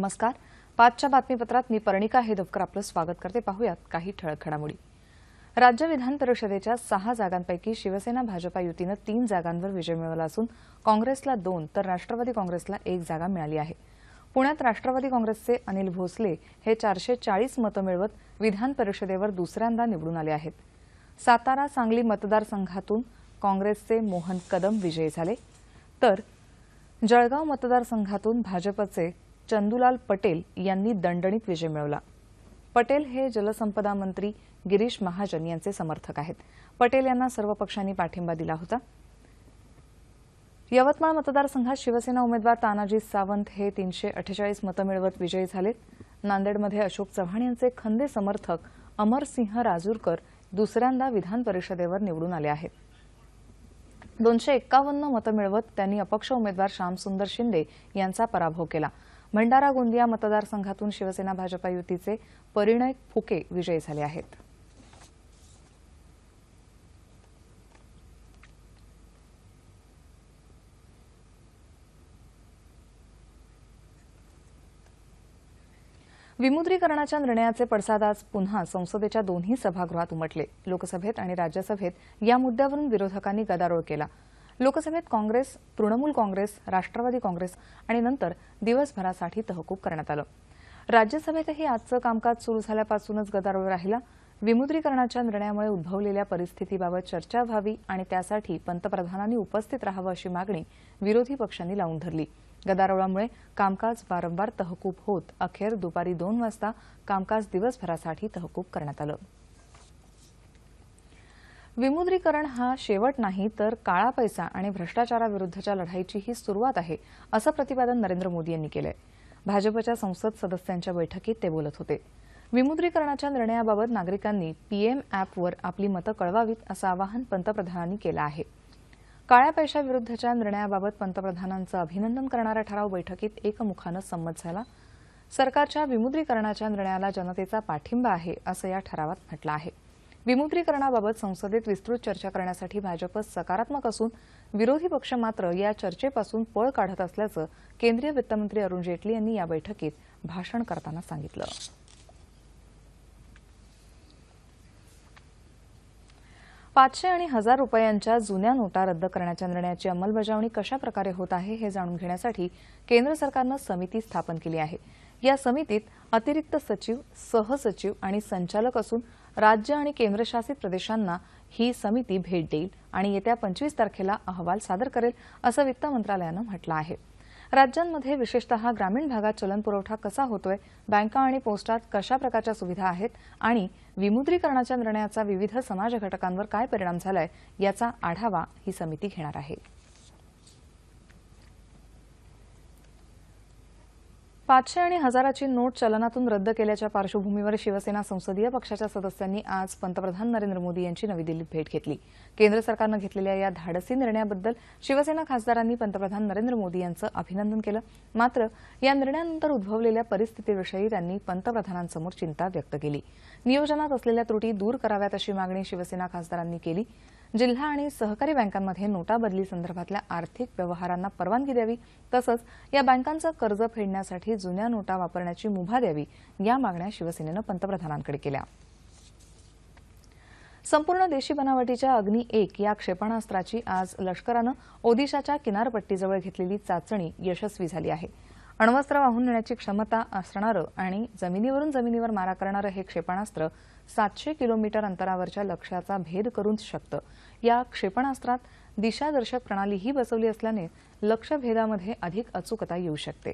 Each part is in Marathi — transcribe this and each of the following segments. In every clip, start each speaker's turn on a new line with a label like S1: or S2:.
S1: नमस्कार. पाचच्या बातमीपत्रात मी पर्णिका हेदवकर आपलं स्वागत करते. पाहूयात काही ठळक घडामोडी. राज्य विधान परिषदेच्या सहा जागांपैकी शिवसेना भाजपा युतीनं तीन जागांवर विजय मिळवला असून काँग्रेसला दोन तर राष्ट्रवादी काँग्रेसला एक जागा मिळाली आहे. पुण्यात राष्ट्रवादी काँग्रेसचे अनिल भोसले हे चारशे चाळीस मतं मिळवत विधान परिषदेवर दुसऱ्यांदा निवडून आले आहेत. सातारा सांगली मतदारसंघातून काँग्रेसचे मोहन कदम विजयी झाले. तर जळगाव मतदारसंघातून भाजपचे चंदुलाल पटेल यांनी दणदणीत विजय मिळवला. पटेल हे जलसंपदा मंत्री गिरीश महाजन यांचे समर्थक आहेत. पटेल यांना सर्व पक्षांनी पाठिंबा दिला होता. यवतमाळ मतदारसंघात शिवसेना उमेदवार तानाजी सावंत हे तीनशे अठ्ठेचाळीस मतं मिळवत विजयी झालेत. नांदेडमध्ये अशोक चव्हाण यांचे खंदे समर्थक अमरसिंह राजूरकर दुसऱ्यांदा विधान परिषदेवर निवडून आले आहेत. दोनशे एक्कावन्न मतं मिळवत त्यांनी अपक्ष उमेदवार श्यामसुंदर शिंदे यांचा पराभव केला. भंडारा गोंदिया मतदारसंघातून शिवसेना भाजपा युतीचे परिणय फुके विजयी झाले आहेत. विमुद्रीकरणाच्या निर्णयाचे पडसाद आज पुन्हा संसदेच्या दोन्ही सभागृहात उमटले. लोकसभेत आणि राज्यसभेत या मुद्द्यावरून विरोधकांनी गदारोळ केला. लोकसभेत काँग्रेस तृणमूल काँग्रेस राष्ट्रवादी काँग्रेस आणि नंतर दिवसभरासाठी तहकूब करण्यात आलं. राज्यसभेतही आजचं कामकाज सुरू झाल्यापासूनच गदारोळ राहिला. विमुद्रीकरणाच्या निर्णयामुळे उद्भवलेल्या परिस्थितीबाबत चर्चा व्हावी आणि त्यासाठी पंतप्रधानांनी उपस्थित राहावं अशी मागणी विरोधी पक्षांनी लावून धरली. गदारोळामुळे कामकाज वारंवार तहकूब होत अखेर दुपारी दोन वाजता कामकाज दिवसभरासाठी तहकूब करण्यात आलं. विमुद्रीकरण हा शेवट नाही तर काळा पैसा आणि भ्रष्टाचाराविरुद्धच्या लढाईची ही सुरुवात आहे असं प्रतिपादन नरेंद्र मोदी यांनी केलंय. भाजपच्या संसद सदस्यांच्या बैठकीत ते बोलत होते. विमुद्रीकरणाच्या निर्णयाबाबत नागरिकांनी पीएम ॲपवर आपली मतं कळवावीत असं आवाहन पंतप्रधानांनी केलं आहे. काळ्या पैशाविरुद्धच्या निर्णयाबाबत पंतप्रधानांचं अभिनंदन करणारा ठराव बैठकीत एकमुखानं संमत झाला. सरकारच्या विमुद्रीकरणाच्या निर्णयाला जनतेचा पाठिंबा आहे असं या ठरावात म्हटलं आहे. विमुद्रीकरणाबाबत संसदेत विस्तृत चर्चा करण्यासाठी भाजप सकारात्मक असून विरोधी पक्ष मात्र या चर्चेपासून पळ काढत असल्याचं केंद्रीय वित्तमंत्री अरुण जेटली यांनी या बैठकीत भाषण करताना सांगितलं. पाचशे आणि हजार रुपयांच्या जुन्या नोटा रद्द करण्याच्या निर्णयाची अंमलबजावणी कशा प्रकारे होत आहे हे जाणून घेण्यासाठी केंद्र सरकारनं समिती स्थापन केली आहे. या समितीत अतिरिक्त सचिव सहसचिव आणि संचालक असून राज्य आणि केंद्रशासित प्रदेशांना ही समिती भेट देईल आणि येत्या पंचवीस तारखेला अहवाल सादर करेल असं वित्त मंत्रालयानं म्हटलं आहे. राज्यांमध्ये विशेषतः ग्रामीण भागात चलनपुरवठा कसा होतोय बँका आणि पोस्टात कशा प्रकारच्या सुविधा आहेत आणि विमुद्रीकरणाच्या निर्णयाचा विविध समाज घटकांवर काय परिणाम झालाय याचा आढावा ही समिती घेणार आहे. पाचशे आणि हजाराची नोट चलनातून रद्द केल्याच्या पार्श्वभूमीवर शिवसेना संसदीय पक्षाच्या सदस्यांनी आज पंतप्रधान नरेंद्र मोदी यांची नवी दिल्लीत भेट घेतली. केंद्र सरकारनं घेतलेल्या या धाडसी निर्णयाबद्दल शिवसेना खासदारांनी पंतप्रधान नरेंद्र मोदी यांचं अभिनंदन केलं. मात्र या निर्णयानंतर उद्भवलेल्या परिस्थितीविषयी त्यांनी पंतप्रधानांसमोर चिंता व्यक्त केली. नियोजनात असलेल्या त्रुटी दूर कराव्यात अशी मागणी शिवसेना खासदारांनी केली. जिल्हा आणि सहकारी बँकांमध्ये नोटाबदली संदर्भातल्या आर्थिक व्यवहारांना परवानगी द्यावी तसंच या बँकांचं कर्ज फेडण्यासाठी जुन्या नोटा वापरण्याची मुभा द्यावी या मागण्या शिवसेनेनं पंतप्रधानांकडे केल्या. संपूर्ण देशी बनावटीच्या अग्नी एक या क्षेपणास्त्राची आज लष्करानं ओदिशाच्या किनारपट्टीजवळ घेतलेली चाचणी यशस्वी झाली आहे. अण्वस्त्र वाहून नेण्याची क्षमता असणारं आणि जमिनीवरून जमिनीवर मारा करणारं हे क्षेपणास्त्र सातशे किलोमीटर अंतरावरच्या लक्ष्याचा भेद करू शकतं. या क्षेपणास्त्रात दिशादर्शक प्रणालीही बसवली असल्याने लक्ष्यभेदामध्ये अधिक अचूकता येऊ शकते.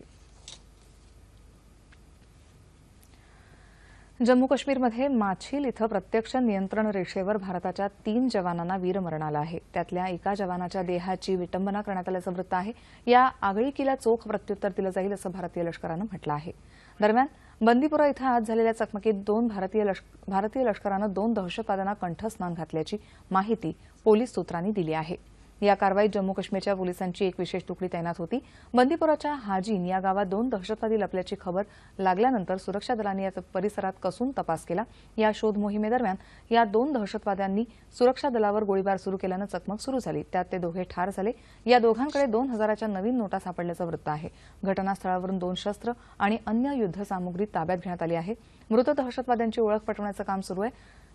S1: जम्मू काश्मीरमध्ये माछील इथं प्रत्यक्ष नियंत्रण रेषेवर भारताच्या तीन जवानांना वीरमरण आलं आहे. त्यातल्या एका जवानाच्या देहाची विटंबना करण्यात आल्याचं वृत्त आहे. या आगळीकीला चोख प्रत्युत्तर दिलं जाईल असं भारतीय लष्करानं म्हटलं आहे. दरम्यान बंदीपुरा इथं आज झालेल्या चकमकीत दोन भारतीय भारतीय लष्करानं दोन दहशतवाद्यांना कंठस्नान घातल्याची माहिती पोलीस सूत्रांनी दिली आहे. या कारवाईत जम्मू काश्मीरच्या पोलिसांची एक विशेष तुकडी तैनात होती. बंदीपुराच्या हाजीन या गावात दोन दहशतवादी लपल्याची खबर लागल्यानंतर सुरक्षा दलांनी या परिसरात कसून तपास केला. या शोध मोहिमेदरम्यान या दोन दहशतवाद्यांनी सुरक्षा दलावर गोळीबार सुरू केल्यानं चकमक सुरू झाली. त्यात ते दोघे ठार झाले. या दोघांकडे दोन हजाराच्या नवीन नोटा सापडल्याचं वृत्त आहे. घटनास्थळावरून दोन शस्त्र आणि अन्य युद्धसामुग्री ताब्यात घेण्यात आली आहे. मृत दहशतवाद्यांची ओळख पटवण्याचं काम सुरू आहे.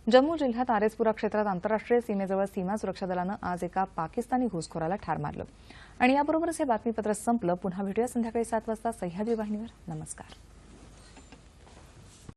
S1: जम्मू जिल्ह्यात आरेसपुरा क्षेत्रात आंतरराष्ट्रीय सीमेजवळ सीमा सुरक्षा दलानं आज एका पाकिस्तानी घुसखोराला ठार मारलं. आणि याबरोबरच हे बातमीपत्र संपलं. पुन्हा भेटूया संध्याकाळी सात वाजता सह्याद्री वाहिनीवर. नमस्कार.